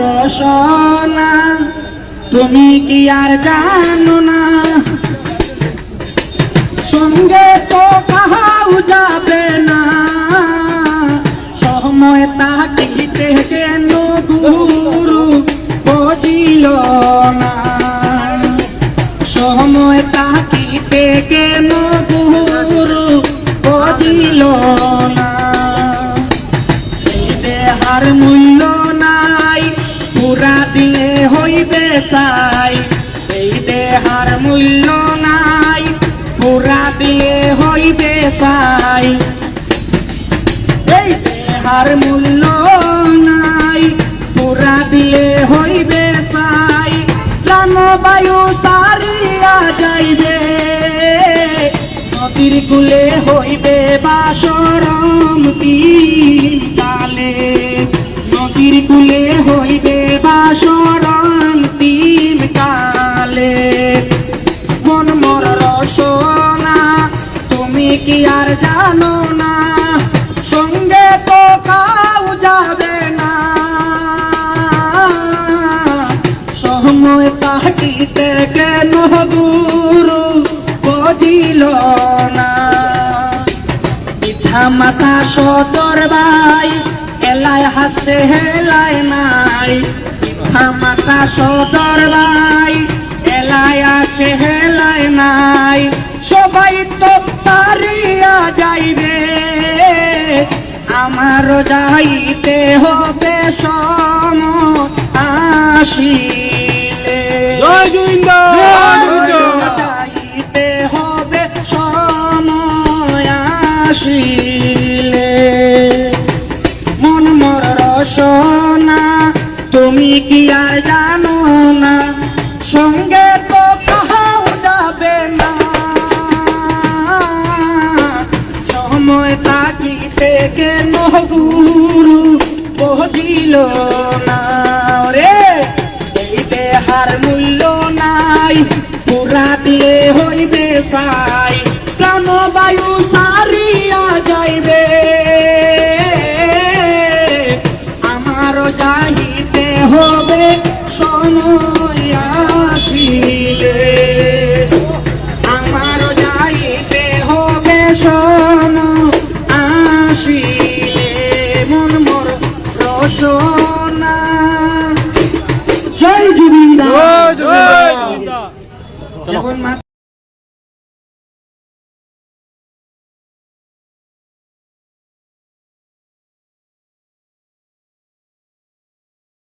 রসনা, তুমি কি আর জানো না? সঙ্গে তো কাহাও যাবে না। সময় তাকিতে কেন গুরু বুঝিল না। সময় তাকিতে কেন গুরু বুঝিল না। মূল্য নাই পুরা দিলে হইবে সেই দেহার মূল্য নাই। পুরা দিলে হইবে চাই, এই দেহার মূল্য নাই। পুরা দিলে হইবে চাই, প্রাণবায়ু সারিয়া যাইবে। নদীর কুলে হইবে বাসরম কালে কি আর জানো না? সঙ্গে তো কাউ যাবে না। সময় তাকিতে কেন গুরু বুঝিল না? পিঠা মাথা সদর ভাই, এলাই হাসে, হেলাই নাই। পিঠা মাথা সদর ভাই, এলাই আসে, হেলাই নাই আমারও যাইতে হবে সম আসিলে যাইতে হবে সময় আসিলে। মন মর রসনা তুমি কি আর জানো না? সঙ্গে তো কাহাও যাবে না। সময় তাকিতে কেন গুরু? বহিল না রে। এই দেহার মূল্য নাই। পুরা দিয়ে হইবে পাই। প্রাণবায়ু সারিয়া যাইবে। আমারও যাইতে হবে, সময় আসিলে রসনা জয় জুবিন্দা জয় গোবিন্দ এখন মাত্র